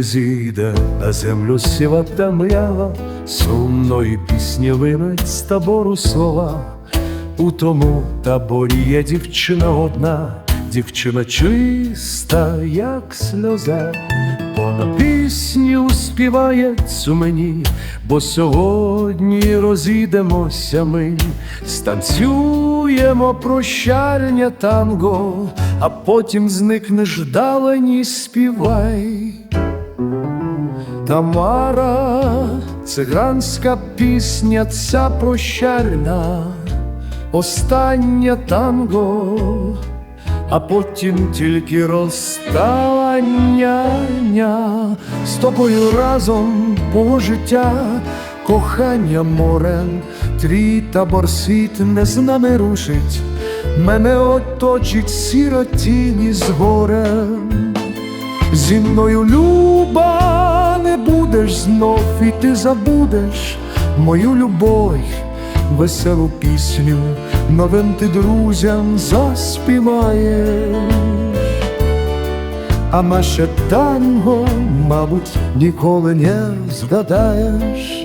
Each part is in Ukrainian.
Зійде на землю сіва темрява, сумної пісні винуть з табору слова. У тому таборі є дівчина одна, дівчина чиста, як сльоза. Вона пісню співається мені, бо сьогодні розійдемося ми, станцюємо прощальня танго, а потім зникнеш далені співай. Тамара, циганська пісня, ця прощальна, остання танго, а потім тільки розставання. З тобою разом по життя, кохання морем, трій табор світ не з нами рушить, мене оточить сіротіні з горем. Зі мною люба будеш знов, і ти забудеш мою любов, веселу пісню новим ти друзям заспіваєш. А наше танго, мабуть, ніколи не згадаєш.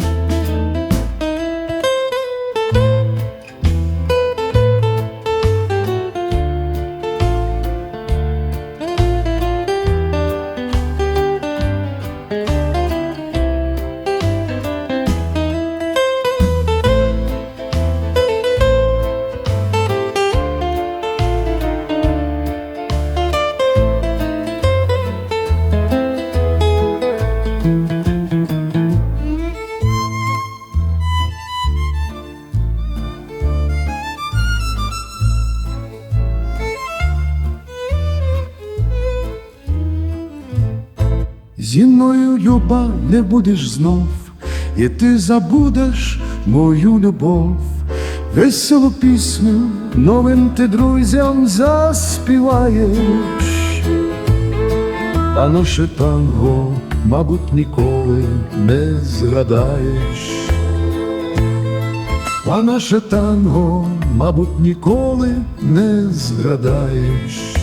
Мною люба не будеш знов, і ти забудеш мою любов, веселу пісню новим ти друзям заспіваєш, а наше танго, мабуть, ніколи не згадаєш, а наше танго, мабуть, ніколи не згадаєш.